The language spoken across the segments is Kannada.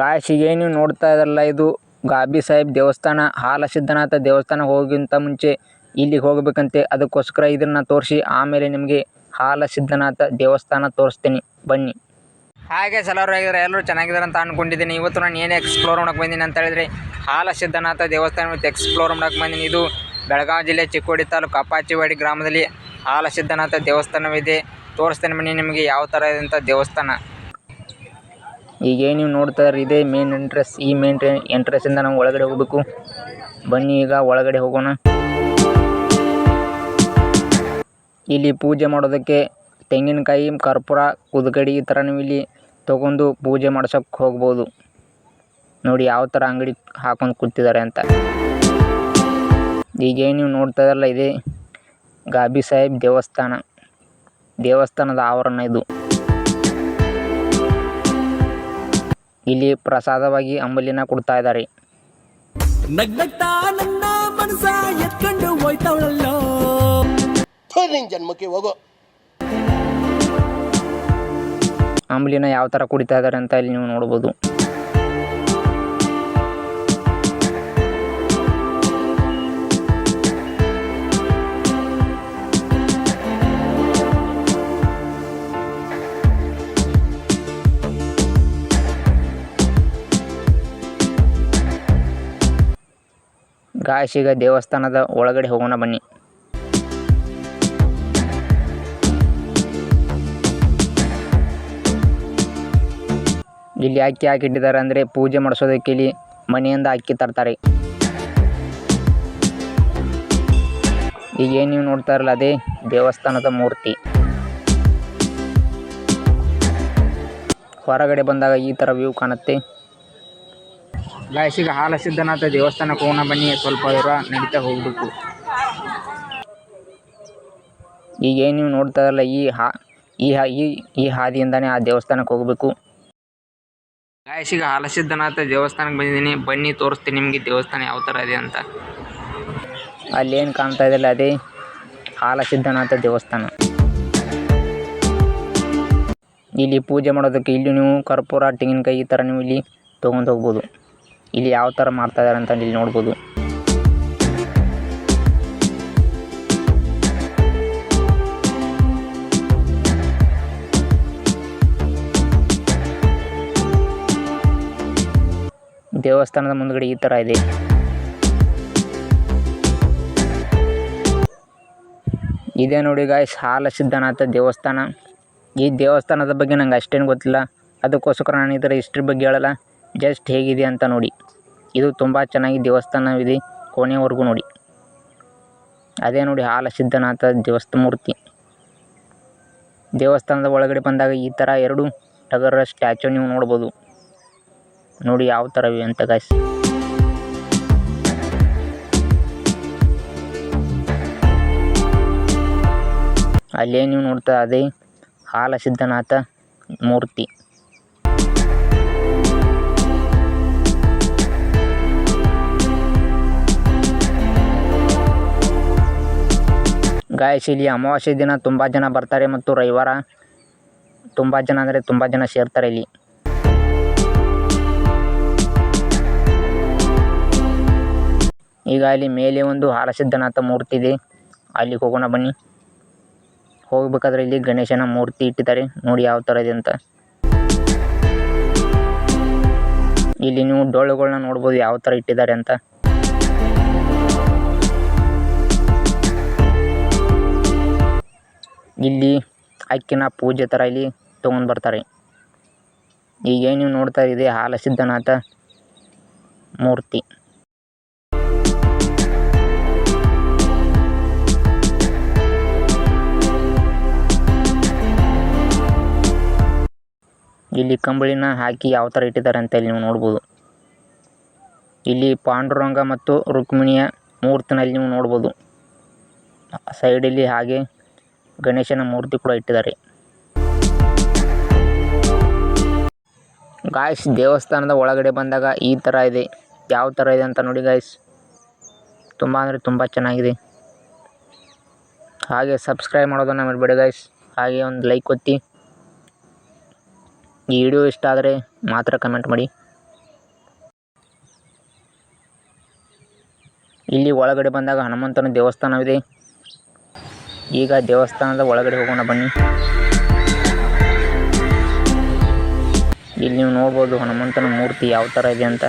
ಗಾಯ್ಸ್ ಈಗ ನೀವು ನೋಡ್ತಾ ಇದ್ರಲ್ಲ ಇದು ಗಾಬಿ ಸಾಹೇಬ್ ದೇವಸ್ಥಾನ, ಹಾಲ ಸಿದ್ಧನಾಥ ದೇವಸ್ಥಾನ ಹೋಗಿಂತ ಮುಂಚೆ ಇಲ್ಲಿಗೆ ಹೋಗಬೇಕಂತೆ. ಅದಕ್ಕೋಸ್ಕರ ಇದನ್ನು ತೋರಿಸಿ, ಆಮೇಲೆ ನಿಮಗೆ ಹಾಲ ಸಿದ್ಧನಾಥ ದೇವಸ್ಥಾನ ತೋರಿಸ್ತೀನಿ. ಬನ್ನಿ. ಹಾಗೆ ಸಲವರು ಆಗಿದ್ದಾರೆ ಎಲ್ಲರೂ ಚೆನ್ನಾಗಿದ್ದಾರೆ ಅಂತ ಅಂದ್ಕೊಂಡಿದ್ದೀನಿ ಇವತ್ತು ನಾನು ಏನು ಎಕ್ಸ್ಪ್ಲೋರ್ ಮಾಡಕ್ಕೆ ಬಂದೀನಿ ಅಂತ ಹೇಳಿದ್ರೆ ಹಾಲ ಸಿದ್ಧನಾಥ ದೇವಸ್ಥಾನ ಮತ್ತು ಎಕ್ಸ್ಪ್ಲೋರ್ ಮಾಡಕ್ಕೆ ಬಂದೀನಿ. ಇದು ಬೆಳಗಾವಿ ಜಿಲ್ಲೆ ಚಿಕ್ಕೋಡಿ ತಾಲೂಕು ಅಪ್ಪಾಚಿವಾಡಿ ಗ್ರಾಮದಲ್ಲಿ ಹಾಲ ಸಿದ್ಧನಾಥ ದೇವಸ್ಥಾನವಿದೆ. ತೋರಿಸ್ತೇನೆ ಬನ್ನಿ ನಿಮಗೆ ಯಾವ ಥರ ಇದಂಥ ದೇವಸ್ಥಾನ. ಈಗ ಏನು ನೀವು ನೋಡ್ತಾ ಇದೇ ಮೇನ್ ಎಂಟ್ರೆಸ್ ಈ ಮೇನ್ ಇಂದ ನಾವು ಒಳಗಡೆ ಹೋಗಬೇಕು. ಬನ್ನಿ ಈಗ ಒಳಗಡೆ ಹೋಗೋಣ. ಇಲ್ಲಿ ಪೂಜೆ ಮಾಡೋದಕ್ಕೆ ತೆಂಗಿನಕಾಯಿ, ಕರ್ಪೂರ, ಕುದುಗಡಿ ಈ ಥರ ನೀವು ಇಲ್ಲಿ ತೊಗೊಂಡು ಪೂಜೆ ಮಾಡ್ಸೋಕ್ಕೆ ಹೋಗ್ಬೋದು. ನೋಡಿ ಯಾವ ಥರ ಅಂಗಡಿ ಹಾಕೊಂಡು ಕೂತಿದ್ದಾರೆ ಅಂತ. ಈಗೇನು ನೀವು ನೋಡ್ತಾ ಇದ್ದಾರಲ್ಲ ಇದೇ ಗಾಬಿ ಸಾಹೇಬ್ ದೇವಸ್ಥಾನ. ದೇವಸ್ಥಾನದ ಆವರಣ ಇದು. ಇಲ್ಲಿ ಪ್ರಸಾದವಾಗಿ ಅಂಬಲಿನ ಕೊಡ್ತಾ ಇದ್ದಾರೆ. ನಗ್ನಗ್ತಾ ನನ್ನ ಮನಸ ಎತ್ಕೊಂಡು ಹೋಯ್ತವಳಲ್ಲೋ ಥು, ನಿನ್ ಜನ್ಮಕ್ಕೆ ಹೋಗೋ. ಅಂಬಲಿನ ಯಾವ ತರ ಕುಡಿತಾ ಇದ್ದಾರೆ ಅಂತ ಇಲ್ಲಿ ನೀವು ನೋಡ್ಬೋದು. ಈಗ ದೇವಸ್ಥಾನದ ಒಳಗಡೆ ಹೋಗೋಣ ಬನ್ನಿ. ಇಲ್ಲಿ ಅಕ್ಕಿ ಹಾಕಿಟ್ಟಿದ್ದಾರೆ ಅಂದರೆ ಪೂಜೆ ಮಾಡಿಸೋದಕ್ಕೆ ಇಲ್ಲಿ ಮನೆಯಿಂದ ಅಕ್ಕಿ ತರ್ತಾರೆ. ಈಗ ಏನು ನೀವು ನೋಡ್ತಾ ಇರಲ್ಲ, ಅದೇ ದೇವಸ್ಥಾನದ ಮೂರ್ತಿ. ಹೊರಗಡೆ ಬಂದಾಗ ಈ ಥರ ವ್ಯೂ ಕಾಣುತ್ತೆ. ಗಾಯ್ಸ್ ಈಗ ಹಾಲ ಸಿದ್ಧನಾಥ ದೇವಸ್ಥಾನಕ್ಕೆ ಹೋಗೋಣ ಬನ್ನಿ. ಸ್ವಲ್ಪ ದೂರ ನಡೀತಾ ಹೋಗ್ಬೇಕು. ಈಗ ಏನು ನೀವು ನೋಡ್ತಾ ಇರಲ್ಲ ಈ ಹಾ ಈ ಹಾ ಈ ಈ ಹಾದಿಯಿಂದನೇ ಆ ದೇವಸ್ಥಾನಕ್ಕೆ ಹೋಗಬೇಕು. ಗಾಯ್ಸ್ ಈಗ ಹಾಲಸಿದ್ದನಾಥ ದೇವಸ್ಥಾನಕ್ಕೆ ಬಂದಿದ್ದೀನಿ. ಬನ್ನಿ ತೋರಿಸ್ತೀನಿ ನಿಮಗೆ ದೇವಸ್ಥಾನ ಯಾವ ಥರ ಇದೆ ಅಂತ. ಅಲ್ಲೇನು ಕಾಣ್ತಾ ಇದೆಯಲ್ಲ ಅದೇ ಹಾಲಸಿದ್ದನಾಥ ದೇವಸ್ಥಾನ. ಇಲ್ಲಿ ಪೂಜೆ ಮಾಡೋದಕ್ಕೆ ಇಲ್ಲಿ ನೀವು ಕರ್ಪೂರ ತೆಂಗಿನಕಾಯಿ ಈ ಥರ ನೀವು ಇಲ್ಲಿ ತೊಗೊಂಡು ಹೋಗ್ಬೋದು. ಇಲ್ಲಿ ಯಾವ ಥರ ಮಾಡ್ತಾ ಇದ್ದಾರೆ ಅಂತ ಇಲ್ಲಿ ನೋಡ್ಬೋದು. ದೇವಸ್ಥಾನದ ಮುಂದ್ಗಡೆ ಈ ಥರ ಇದೆ. ಇದೆ ನೋಡಿ ಗಾಯ್ಸ್ ಹಾಲ ಸಿದ್ಧನಾಥ ದೇವಸ್ಥಾನ. ಈ ದೇವಸ್ಥಾನದ ಬಗ್ಗೆ ನಂಗೆ ಅಷ್ಟೇನು ಗೊತ್ತಿಲ್ಲ. ಅದಕ್ಕೋಸ್ಕರ ನಾನು ಇದರ ಹಿಸ್ಟ್ರಿ ಬಗ್ಗೆ ಹೇಳಲ್ಲ. ಜಸ್ಟ್ ಹೇಗಿದೆ ಅಂತ ನೋಡಿ. ಇದು ತುಂಬಾ ಚೆನ್ನಾಗಿ ದೇವಸ್ಥಾನವಿದೆ. ಕೋಣೆವರೆಗೂ ನೋಡಿ. ಅದೇ ನೋಡಿ ಹಾಲ ಸಿದ್ಧನಾಥ ದೇವಸ್ಥಾನ ಮೂರ್ತಿ. ದೇವಸ್ಥಾನದ ಒಳಗಡೆ ಬಂದಾಗ ಈ ಥರ ಎರಡು ಟಗರ ಸ್ಟ್ಯಾಚು ನೀವು ನೋಡ್ಬೋದು. ನೋಡಿ ಯಾವ ಥರ ಇವೆ ಅಂತ ಗಾಯ್ಸ್ ಅಲ್ಲೇ ನೀವು ನೋಡ್ತಾ ಅದೇ ಹಾಲ ಸಿದ್ಧನಾಥ ಮೂರ್ತಿ. ಗಾಯಸ್ ಇಲ್ಲಿ ಅಮಾವಾಸ್ಯೆ ದಿನ ತುಂಬ ಜನ ಬರ್ತಾರೆ ಮತ್ತು ರವಿವಾರ ತುಂಬ ಜನ ಅಂದರೆ ತುಂಬ ಜನ ಸೇರ್ತಾರೆ ಇಲ್ಲಿ. ಈಗ ಅಲ್ಲಿ ಮೇಲೆ ಒಂದು ಹಾಲಸಿದ್ಧನಾಥ ಮೂರ್ತಿ ಇದೆ. ಅಲ್ಲಿಗೆ ಹೋಗೋಣ ಬನ್ನಿ. ಹೋಗ್ಬೇಕಾದ್ರೆ ಇಲ್ಲಿ ಗಣೇಶನ ಮೂರ್ತಿ ಇಟ್ಟಿದ್ದಾರೆ. ನೋಡಿ ಯಾವ ಥರ ಇದೆ ಅಂತ. ಇಲ್ಲಿ ನೀವು ಡೊಳ್ಳುಗಳನ್ನ ನೋಡ್ಬೋದು ಯಾವ ಥರ ಇಟ್ಟಿದ್ದಾರೆ ಅಂತ. ಇಲ್ಲಿ ಅಕ್ಕಿನ ಪೂಜೆ ಥರ ಇಲ್ಲಿ ತೊಗೊಂಡು ಬರ್ತಾರೆ. ಈಗ ನೀವು ನೋಡ್ತಾ ಇದೆ ಹಾಲಸಿದ್ದನಾಥ ಮೂರ್ತಿ. ಇಲ್ಲಿ ಕಂಬಳಿನ ಹಾಕಿ ಯಾವ ಥರ ಇಟ್ಟಿದ್ದಾರೆ ಅಂತ ಇಲ್ಲಿ ನೀವು ನೋಡ್ಬೋದು. ಇಲ್ಲಿ ಪಾಂಡುರಂಗ ಮತ್ತು ರುಕ್ಮಿಣಿಯ ಮೂರ್ತಿನಲ್ಲಿ ನೀವು ನೋಡ್ಬೋದು. ಸೈಡಲ್ಲಿ ಹಾಗೆ ಗಣೇಶನ ಮೂರ್ತಿ ಕೂಡ ಇಟ್ಟಿದ್ದಾರೆ. ಗಾಯ್ಸ್ ದೇವಸ್ಥಾನದ ಒಳಗಡೆ ಬಂದಾಗ ಈ ಥರ ಇದೆ. ಯಾವ ಥರ ಇದೆ ಅಂತ ನೋಡಿ ಗಾಯ್ಸ್ ತುಂಬ ಅಂದರೆ ತುಂಬ ಚೆನ್ನಾಗಿದೆ. ಹಾಗೆ ಸಬ್ಸ್ಕ್ರೈಬ್ ಮಾಡೋದನ್ನು ಮರಿಬೇಡಿ ಗಾಯ್ಸ್ ಹಾಗೆ ಒಂದು ಲೈಕ್ ಒತ್ತಿ. ಈ ವಿಡಿಯೋ ಇಷ್ಟ ಆದರೆ ಮಾತ್ರ ಕಮೆಂಟ್ ಮಾಡಿ. ಇಲ್ಲಿ ಒಳಗಡೆ ಬಂದಾಗ ಹನುಮಂತನ ದೇವಸ್ಥಾನವಿದೆ. ಈಗ ದೇವಸ್ಥಾನದ ಒಳಗಡೆ ಹೋಗೋಣ ಬನ್ನಿ. ಇಲ್ಲಿ ನೀವು ನೋಡ್ಬೋದು ಹನುಮಂತನ ಮೂರ್ತಿ ಯಾವ ಥರ ಇದೆ ಅಂತ.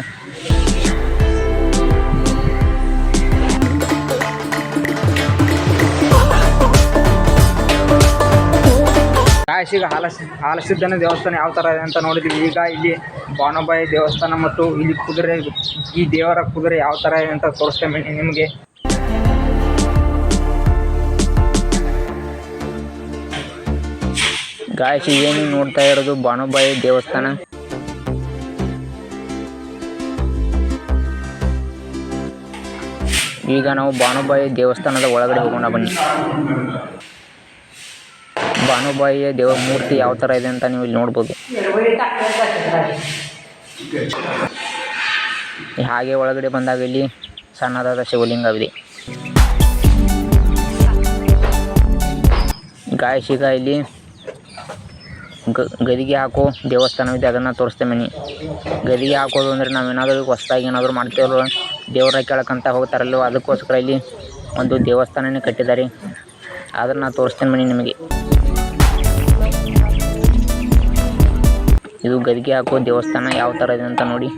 ಕಾಶಿಗ ಹಾಲಸ ಹಾಲಸಿ ಹಾಲಸಿದ್ದನ ದೇವಸ್ಥಾನ ಯಾವ ಥರ ಇದೆ ಅಂತ ನೋಡಿದ್ವಿ. ಈಗ ಇಲ್ಲಿ ಬಾಣಬಾಯಿ ದೇವಸ್ಥಾನ ಮತ್ತು ಇಲ್ಲಿ ಕುದುರೆ, ಈ ದೇವರ ಕುದುರೆ ಯಾವ ಥರ ಇದೆ ಅಂತ ತೋರಿಸ್ತೇನೆ ನಿಮಗೆ. ಗಾಯ್ಸ್ ಏನು ನೋಡ್ತಾ ಇರೋದು? ಬಾನುಬಾಯಿ ದೇವಸ್ಥಾನ. ಈಗ ನಾವು ಬಾನುಬಾಯಿ ದೇವಸ್ಥಾನದ ಒಳಗಡೆ ಹೋಗೋಣ ಬನ್ನಿ. ಬಾನುಬಾಯಿಯ ದೇವ ಮೂರ್ತಿ ಯಾವ ಥರ ಇದೆ ಅಂತ ನೀವು ಇಲ್ಲಿ ನೋಡ್ಬೋದು. ಹಾಗೆ ಒಳಗಡೆ ಬಂದಾಗ ಇಲ್ಲಿ ಸಣ್ಣದಾದ ಶಿವಲಿಂಗವಿದೆ. ಗಾಯಸ್ ಈಗ ಇಲ್ಲಿ ಗದಿಗೆ ಹಾಕೋ ದೇವಸ್ಥಾನವಿದೆ, ಅದನ್ನು ತೋರಿಸ್ತೇನೆ ಬನ್ನಿ ಗದಿಗೆ ಹಾಕೋದು ಅಂದರೆ ನಾವೇನಾದರೂ ಹೊಸ್ದಾಗಿ ಏನಾದರೂ ಮಾಡ್ತೇವಲ್ಲ ದೇವರ ಕೇಳಕ್ಕಂತ ಹೋಗ್ತಾರಲ್ವ? ಅದಕ್ಕೋಸ್ಕರ ಇಲ್ಲಿ ಒಂದು ದೇವಸ್ಥಾನನೇ ಕಟ್ಟಿದ್ದಾರೆ. ಅದನ್ನು ತೋರಿಸ್ತೇನೆ ಮನಿ ನಿಮಗೆ. ಇದು ಗದಿಗೆ ಹಾಕೋ ದೇವಸ್ಥಾನ ಯಾವ ಥರ ಇದೆ ಅಂತ ನೋಡಿ.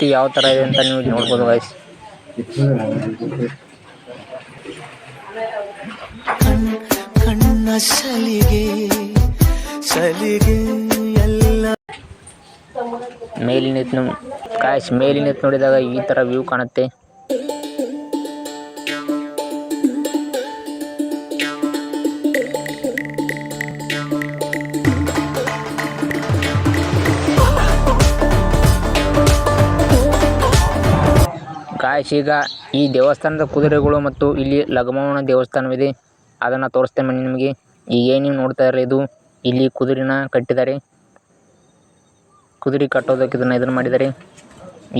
ಮೂರ್ತಿ ಯಾವ ಥರ ಇದೆ ಅಂತ ನೀವು ನೋಡಬಹುದು ಗಾಯ್ಸ್ ಕಣ್ಣ ಸಲಿಗೆ ಸಲಿಗೆ ಎಲ್ಲ ಮೇಲಿನಿಂದ ಗಾಯ್ಸ್ ಮೇಲಿನಿಂದ ನೋಡಿದಾಗ ಈ ಥರ ವ್ಯೂ ಕಾಣುತ್ತೆ. ಈಗ ಈ ದೇವಸ್ಥಾನದ ಕುದುರೆಗಳು ಮತ್ತು ಇಲ್ಲಿ ಲಗಮವನ ದೇವಸ್ಥಾನವಿದೆ. ಅದನ್ನು ತೋರಿಸ್ತೇನೆ ನಿಮಗೆ. ಈಗ ನೀವು ನೋಡ್ತಾ ಇರಲಿ ಇದು ಇಲ್ಲಿ ಕುದುರೆನ ಕಟ್ಟಿದ್ದಾರೆ. ಕುದುರೆ ಕಟ್ಟೋದಕ್ಕೆ ಇದನ್ನು ಇದನ್ನು ಮಾಡಿದ್ದಾರೆ.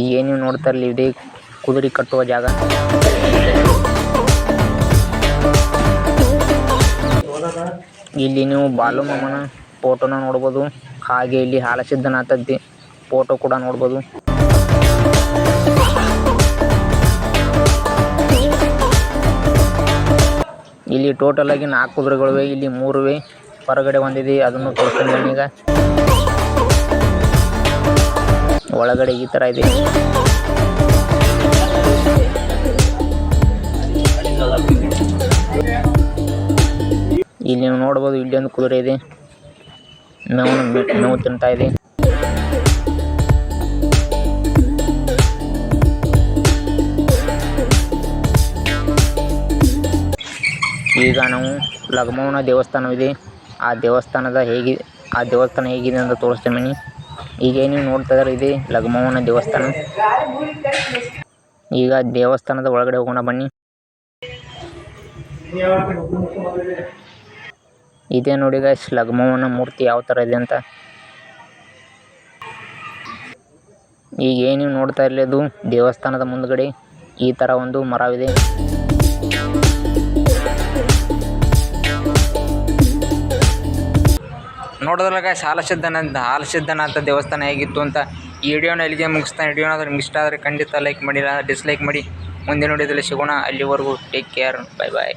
ಈಗ ನೀವು ನೋಡ್ತಾ ಇರಲಿ ಇದೇ ಕುದುರೆ ಕಟ್ಟುವ ಜಾಗ. ಇಲ್ಲಿ ನೀವು ಬಾಲು ಮಾಮನ ಫೋಟೋನ ನೋಡ್ಬೋದು. ಹಾಗೆ ಇಲ್ಲಿ ಹಾಲಸಿದ್ದನಾಥ ಫೋಟೋ ಕೂಡ ನೋಡ್ಬೋದು. ಇಲ್ಲಿ ಟೋಟಲ್ ಆಗಿ ನಾಲ್ಕು ಕುದುರೆಗಳಿವೆ, ಇಲ್ಲಿ ಮೂರುವೆ, ಹೊರಗಡೆ ಒಂದಿದೆ, ಅದನ್ನು ತೋರಿಸ್ತೀನಿ ಈಗ. ಒಳಗಡೆ ಈ ತರ ಇದೆ. ಇಲ್ಲಿ ನೀವು ನೋಡ್ಬೋದು, ಇಲ್ಲಿ ಒಂದು ಕುದುರೆ ಇದೆ. ನಾವು ಮೇವು ತಿಂತಾ ಇದೆ. ಈಗ ನಾವು ಲಗ್ಮವ್ವನ ದೇವಸ್ಥಾನವಿದೆ. ಆ ದೇವಸ್ಥಾನದ ಹೇಗೆ, ಆ ದೇವಸ್ಥಾನ ಹೇಗಿದೆ ಅಂತ ತೋರಿಸ್ತೀನಿ ಈಗ ನೀವು ನೋಡ್ತಾ ಇದ್ದಾರೆ ಇದೆ ಲಗಮವನ ದೇವಸ್ಥಾನ. ಈಗ ದೇವಸ್ಥಾನದ ಒಳಗಡೆ ಹೋಗೋಣ ಬನ್ನಿ. ಇದೇ ನೋಡಿ ಗಾಯ್ಸ್ ಲಗ್ಮವ್ವನ ಮೂರ್ತಿ ಯಾವ ಥರ ಇದೆ ಅಂತ. ಈಗ ಏನು ನೋಡ್ತಾ ಇರಲಿ ಅದು ದೇವಸ್ಥಾನದ ಮುಂದ್ಗಡೆ ಈ ಥರ ಒಂದು ಮರವಿದೆ. ನೋಡಿದ್ರಲ್ಲ ಗಾಯ್ಸ್ ಹಾಲಸಿದ್ದನಾಥ ಅಂತ ದೇವಸ್ಥಾನ ಹೇಗಿತ್ತು ಅಂತ ಈ ವಿಡಿಯೋನ ಇಲ್ಲಿಗೆ ಮುಗಿಸ್ತಾನೆ ವಿಡಿಯೋನ ನಿಮ್ಗೆ ಇಷ್ಟ ಆದರೆ ಖಂಡಿತ ಲೈಕ್ ಮಾಡಿ ಡಿಸ್ಲೈಕ್ ಮಾಡಿ. ಮುಂದೆ ನೋಡಿದಲ್ಲಿ ಸಿಗೋಣ, ಅಲ್ಲಿವರೆಗೂ ಟೇಕ್ ಕೇರ್ ಬೈ ಬಾಯ್